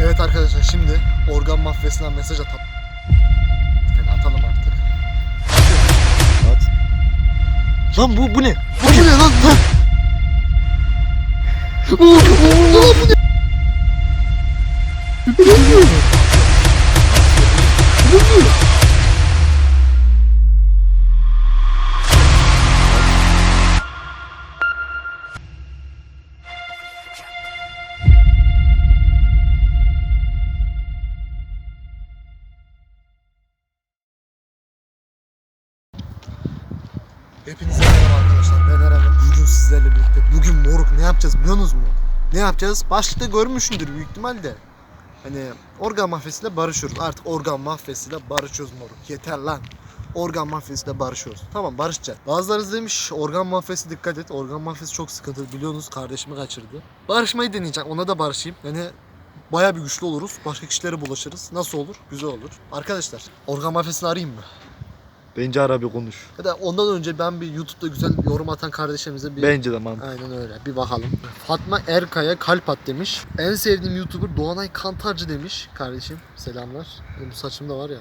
Evet arkadaşlar şimdi organ mafyasından mesaj atalım. Yani atalım artık. At. Lan bu bu ne? Bu ne lan? Lan! Oo, oo, lan bu ne? Hepinize merhaba arkadaşlar. Ben Eren. Bugün sizlerle birlikte. Bugün moruk ne yapacağız biliyorsunuz mu? Ne yapacağız? Başlıkta görmüşsündür büyük ihtimalle. Hani organ mafyasıyla barışıyoruz. Artık organ mafyasıyla barışıyoruz moruk. Yeter lan. Organ mafyasıyla barışıyoruz. Tamam barışacağız. Bazılarınız demiş organ mafyası dikkat et. Organ mafyası çok sıkıntılı biliyorsunuz kardeşimi kaçırdı. Barışmayı deneyeceğim. Ona da barışayım. Yani Baya bir güçlü oluruz. Başka kişilere bulaşırız. Nasıl olur? Güzel olur. Arkadaşlar organ mafyasını arayayım mı? Bence ara bir konuş. Ya da ondan önce ben bir YouTube'da güzel yorum atan kardeşimize bir... Bence de mantıklı. Aynen öyle. Bir bakalım. Fatma Erkaya kalp at demiş. En sevdiğim YouTuber Doğanay Kantarcı demiş kardeşim. Selamlar. Benim bu saçım da var ya.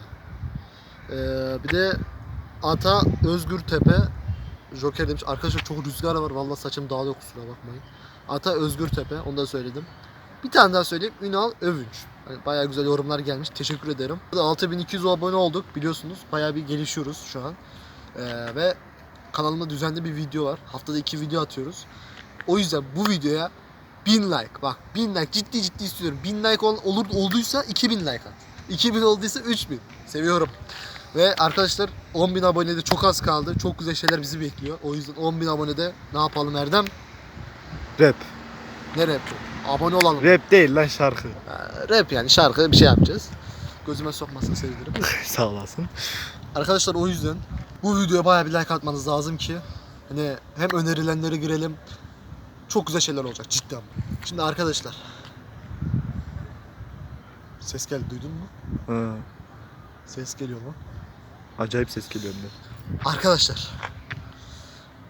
Ee, bir de Ata Özgür Tepe Joker demiş. Arkadaşlar çok rüzgar var. Vallahi saçım dağılıyor kusura bakmayın. Ata Özgür Tepe. Onu da söyledim. Bir tane daha söyleyeyim. Ünal Övünç. Yani bayağı güzel yorumlar gelmiş. Teşekkür ederim. Burada 6200 abone olduk biliyorsunuz. Bayağı bir gelişiyoruz şu an. Ee, ve kanalımda düzenli bir video var. Haftada iki video atıyoruz. O yüzden bu videoya 1000 like. Bak 1000 like ciddi ciddi istiyorum. 1000 like ol, olur olduysa 2000 like at. 2000 olduysa 3000. Seviyorum. Ve arkadaşlar 10.000 abonede çok az kaldı. Çok güzel şeyler bizi bekliyor. O yüzden 10.000 abonede ne yapalım Erdem? Rap. Ne rap? Abone olalım. Rap değil lan şarkı. Ha, Rap yani şarkı bir şey yapacağız. Gözüme sokmasını sevinirim. Sağ olasın. Arkadaşlar o yüzden bu videoya bayağı bir like atmanız lazım ki hani hem önerilenlere girelim. Çok güzel şeyler olacak cidden. Şimdi arkadaşlar Ses geldi duydun mu? Ha. Ses geliyor mu? Acayip ses geliyor hem de. Arkadaşlar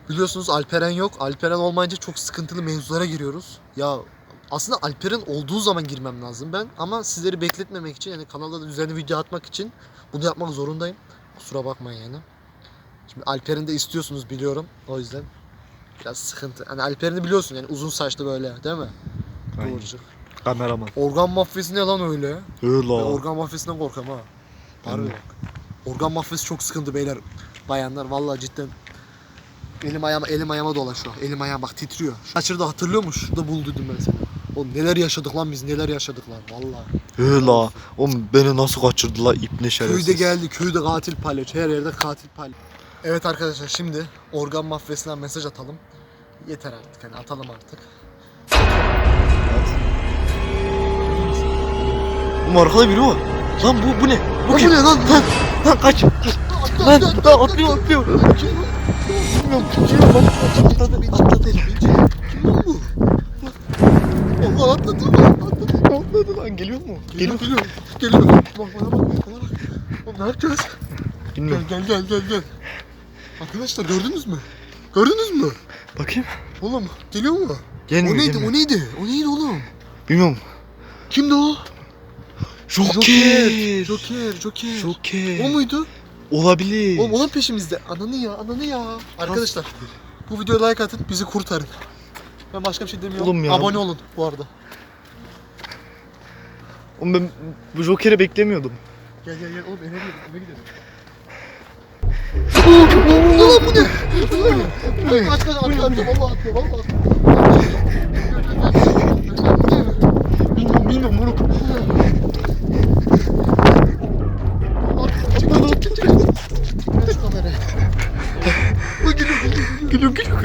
biliyorsunuz Alperen yok. Alperen olmayınca çok sıkıntılı mevzulara giriyoruz. Ya aslında Alperen olduğu zaman girmem lazım ben ama sizleri bekletmemek için yani kanalda da düzenli video atmak için bunu yapmak zorundayım. Kusura bakmayın yani. Şimdi Alperen'i de istiyorsunuz biliyorum. O yüzden biraz sıkıntı. Hani Alperen'i biliyorsun yani uzun saçlı böyle değil mi? Aynen. Kıvırcık. Kameraman. Organ mafyası ne lan öyle? Ben Öyle. organ mafyasından korkam ha. Harbi Ben bak. Organ mafyası çok sıkıntı beyler. Bayanlar vallahi cidden. Elim ayağıma, elim ayağıma dolaşıyor. Elim ayağım bak titriyor. Kaçırdı hatırlıyor musun? Şurada bulduydum ben seni. Oğlum neler yaşadık lan biz neler yaşadık lan vallahi. Öyle. Oğlum beni nasıl kaçırdılar ipne şerefsiz. Köyde geldi köyde katil palyaço her yerde katil palyaço. Evet arkadaşlar şimdi organ mafyasından mesaj atalım. Yeter artık hani atalım artık. At. Oğlum arkada biri var. Lan bu bu ne? Bu Bu kim? ne lan? Lan Lan kaç. Lan lan atlıyor atlıyor. Bilmiyorum. Atladı bir atladı. Kim lan bu? Allah atladı mı? Atladı. Atladı lan geliyor mu? Geliyor geliyor. Geliyor. Bak bana bak. Bana bak. Oğlum ne yapacağız? Gel Bilmiyorum. gel gel gel gel. Arkadaşlar gördünüz mü? Gördünüz mü? Bakayım. Oğlum geliyor mu? Gelmiyor o neydi? gelmiyor. O neydi? O neydi oğlum? Bilmiyorum. Kimdi o? Joker. Joker, Joker. Joker. O muydu? Olabilir. Oğlum onun peşimizde. Ananı ya, ananı ya. Arkadaşlar bu videoya like atın, bizi kurtarın. Ben başka bir şey demiyorum. Oğlum ya. Abone olun bu arada. Oğlum ben bu Joker'i beklemiyordum. Gel gel gel oğlum eve gidelim, eve gidelim. Ulan bu ne? Ne? Kaç kaç atıyor atıyor valla atıyor valla atıyor. Bilmiyorum bilmiyorum moruk. Çık lan çık çık. Kaç kamera. Geliyor geliyor geliyor.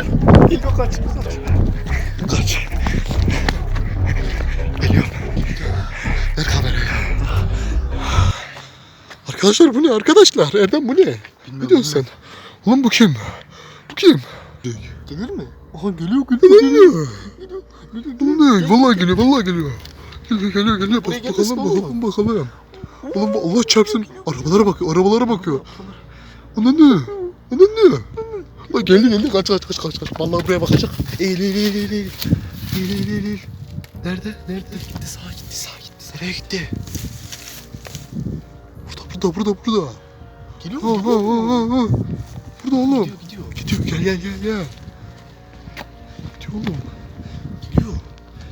Geliyor kaç. Kaç. Kaç. Arkadaşlar bu ne arkadaşlar? Erdem bu ne? Ne diyorsun sen? Oğlum bu kim? Bu kim? Gelir mi? Aha geliyor geliyor geliyor. Geliyor ne? Vallahi geliyor vallahi geliyor. Geliyor geliyor geliyor. Bak, bakalım bakalım bakalım. Oğlum Allah çarpsın. Arabalara bakıyor arabalara bakıyor. Ana ne? Ana ne? Lan geldi geldi kaç kaç kaç kaç kaç. Vallahi buraya bakacak. Eğil eğil eğil eğil eğil. Eğil eğil eğil. Nerede? Nerede? Gitti sağa gitti sağa gitti Nereye gitti? Burada burada burada. Geliyor mu? ha, Geliyor ha, ha, ha. Burada oğlum. Gidiyor gidiyor. Gidiyor gel gel gel gel. Gidiyor oğlum. Gidiyor.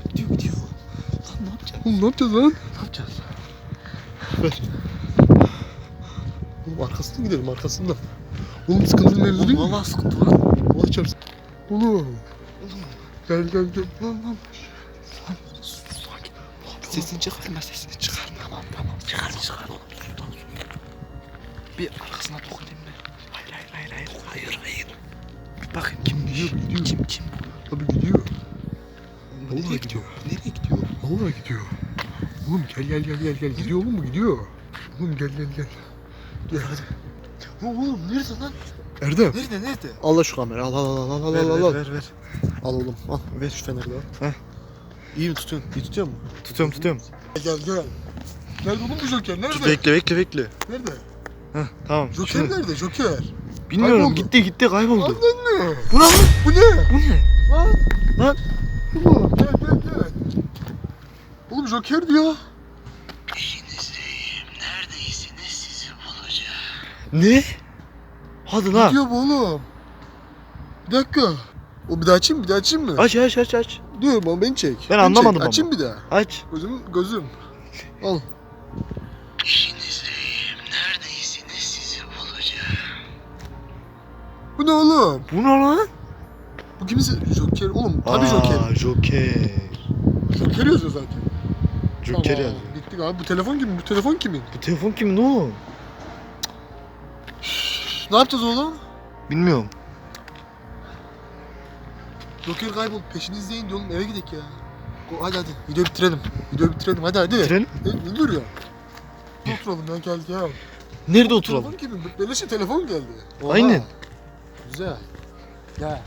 Gidiyor gidiyor. Lan ne yapacağız? Oğlum ne yapacağız lan? Ne yapacağız? Ver. Oğlum arkasından gidelim arkasından. Oğlum sıkıntılı mevzu değil mi? Oğlum valla sıkıntı var. Allah çarpsın. Oğlum. Gel gel gel. Lan lan. Sakin. Sesini çıkarma sesini çıkarma. Tamam tamam. Çıkarma çıkarma. Bir arkasına dokunayım mı? Hayır hayır hayır hayır. Hayır hayır. Bir bakayım kimmiş? Gidiyor. Kim kim? Abi gidiyor. Nereye gidiyor? Nereye gidiyor? Vallahi gidiyor. Oğlum gel gel gel gel gel. Gidiyor oğlum mu gidiyor? Oğlum gel gel gel. Gel hadi. Ya oğlum nerede lan? Erdem. Nerede nerede? Al da şu kamerayı. Al al al al al ver, al ver, al. ver ver. Al oğlum al. Ver şu feneri de al. Heh. İyi mi tutuyorsun? İyi tutuyor mu? Tutuyorum tutuyorum. Gel gel. Nerede oğlum bu Joker? Nerede? Bekle bekle bekle. Nerede? Heh, tamam. Joker Şimdi- nerede? Joker. Bilmiyorum Kayboldu. gitti gitti kayboldu. Lan ne? Bu ne lan? Bu ne? Bu ne? Lan. Lan. Oğlum gel gel gel. Oğlum Joker diyor. Ne? Hadi Ne lan. diyor bu oğlum? Bir dakika. O bir daha açayım bir daha açayım mı? Aç aç aç aç. Diyor bana beni çek. Ben Beni anlamadım çek. ama. Açayım bir daha. Aç. Gözüm gözüm. Al. Bu ne oğlum? Bu ne lan? Bu kimse Joker oğlum. Tabii Joker. Joker. Joker yazıyor zaten. Joker Tamam, yazıyor. Bittik abi. Bu telefon kimin? Bu telefon kimin? Bu telefon kimin oğlum? Ne yapacağız oğlum? Bilmiyorum. Joker kayboldu. Peşini izleyin diyor oğlum. Eve gidelim ya. Hadi hadi. Videoyu bitirelim. Videoyu bitirelim. Hadi hadi. Bitirelim. Ne, ne duruyor? Oturalım ya geldi ya. Nerede oturalım? Telefon kimin? Beleşe telefon geldi. Oha. Aynen. Güzel. Ya.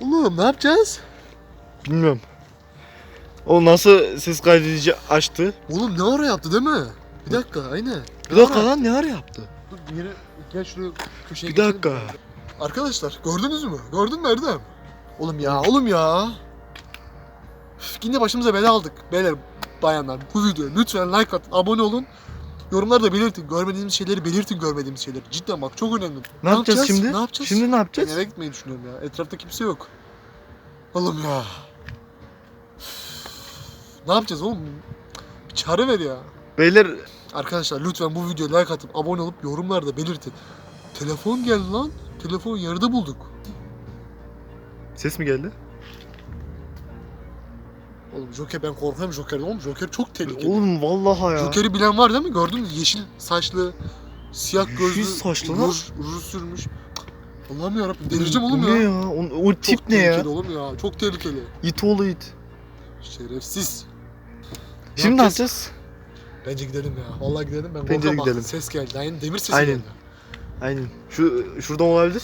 Oğlum ne yapacağız? Bilmiyorum. O nasıl ses kaydedici açtı? Oğlum ne ara yaptı değil mi? Bir dakika aynen. Bir dakika lan ne ara yaptı? Dur bir yere gel şuraya köşeye Bir geçelim. dakika. Arkadaşlar gördünüz mü? Gördün mü Erdem? Oğlum ya oğlum ya. Üf, yine başımıza bela aldık. Beyler bayanlar bu videoya lütfen like atın abone olun. Yorumlarda belirtin. Görmediğimiz şeyleri belirtin görmediğimiz şeyleri. Cidden bak çok önemli. Ne, yapacağız şimdi? Ne yapacağız? Şimdi ne Ben yapacağız? eve gitmeyi düşünüyorum ya. Etrafta kimse yok. Oğlum ya. Ne yapacağız oğlum? Bir çare ver ya. Beyler Arkadaşlar lütfen bu videoya like atıp abone olup yorumlarda belirtin. Telefon geldi lan. Telefon yerde bulduk. ses mi geldi? Oğlum Joker ben korkuyorum Joker'den oğlum. Joker çok tehlikeli. Oğlum vallahi ya. Joker'i bilen var değil mi? Gördün mü? Yeşil saçlı, siyah Yeşil gözlü, saçlı lan. ruj, ruj sürmüş. Allah'ım yarabbim delireceğim oğlum ne ya. ya? O, o Çok tip ne ya? tehlikeli oğlum ya. Çok tehlikeli. İt oğlu it. Şerefsiz. Ne Şimdi ne yapacağız? Bence gidelim ya. Vallahi gidelim. Ben Bence gidelim. Ses geldi. Aynen demir sesi Aynen. geldi. Aynen. Şu şuradan olabilir.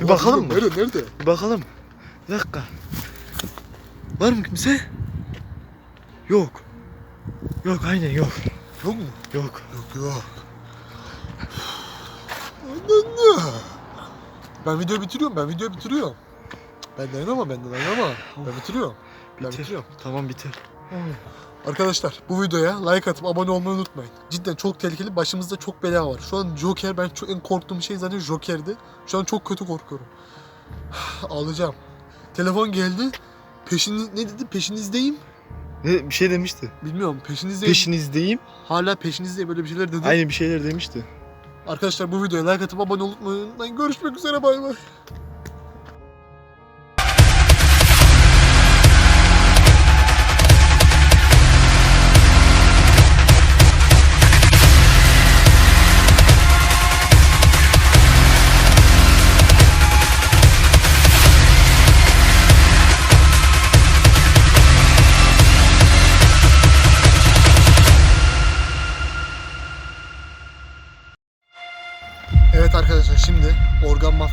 Bir Ulan bakalım mı? Nerede? Nerede? Bir bakalım. Bir dakika. Var mı kimse? Yok. Yok aynen yok. Yok mu? Yok. Yok yok. Ben video bitiriyorum. Ben video bitiriyorum. Ben dayanamam ben dayanamam. Ben bitiriyorum. Ben Bitir. bitiriyorum. Tamam biter. Arkadaşlar bu videoya like atıp abone olmayı unutmayın. Cidden çok tehlikeli. Başımızda çok bela var. Şu an Joker ben çok en korktuğum şey zaten Joker'di. Şu an çok kötü korkuyorum. Ağlayacağım. Telefon geldi. Peşiniz ne dedi? Peşinizdeyim. Ne bir şey demişti. Bilmiyorum. Peşinizdeyim. Peşinizdeyim. Hala peşinizdeyim böyle bir şeyler dedi. Aynı bir şeyler demişti. Arkadaşlar bu videoya like atıp abone olmayı unutmayın. Görüşmek üzere bay bay.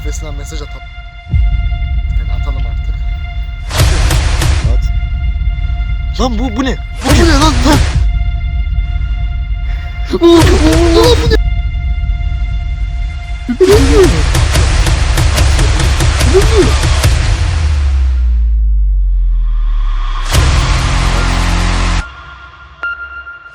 Mafyasından mesaj atalım. Yani atalım artık. At. Lan bu bu ne? Bu ne lan? Lan! Bu? Bu ne? Bu ne?